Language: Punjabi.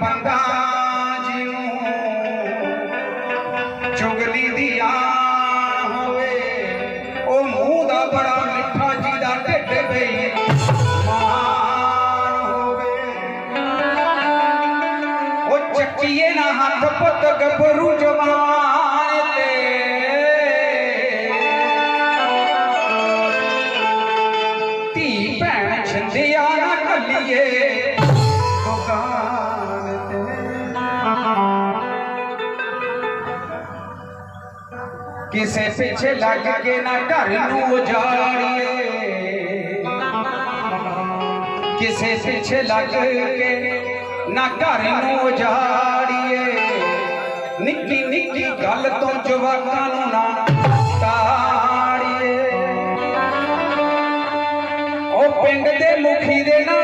ਬੰਦਾ ਜੀ ਚੁਗਲੀ ਦੀ ਆਣ ਹੋਵੇ, ਉਹ ਮੂੰਹ ਦਾ ਬੜਾ ਮਿੱਠਾ ਜੀ ਦਾ ਢਿੱਡ ਪਈ ਮਾਨ ਹੋਵੇ। ਉਹ ਚੱਕੀਏ ਨਾ ਹੱਥ ਪੁੱਤ ਗੱਭਰੂ ਜਵਾਨ ਤੇ। ਧੀ ਭੈਣ ਛੰਦਿਆ ਨਾ ਕੱਲੀਏ ਕਿਸੇ ਪਿੱਛੇ ਲੱਗ ਕੇ ਨਾ ਘਰ ਨੂੰ ਉਜਾੜੀਏ। ਕਿਸੇ ਪਿੱਛੇ ਲੱਗ ਕੇ ਨਾ ਘਰ ਨੂੰ ਉਜਾੜੀਏ। ਨਿੱਕੀ ਨਿੱਕੀ ਗੱਲ ਤੋਂ ਜਵਾਕਾਂ ਨੂੰ ਨਾ ਤਾੜੀਏ। ਉਹ ਪਿੰਡ ਦੇ ਮੁਖੀ ਦੇ ਨਾਲ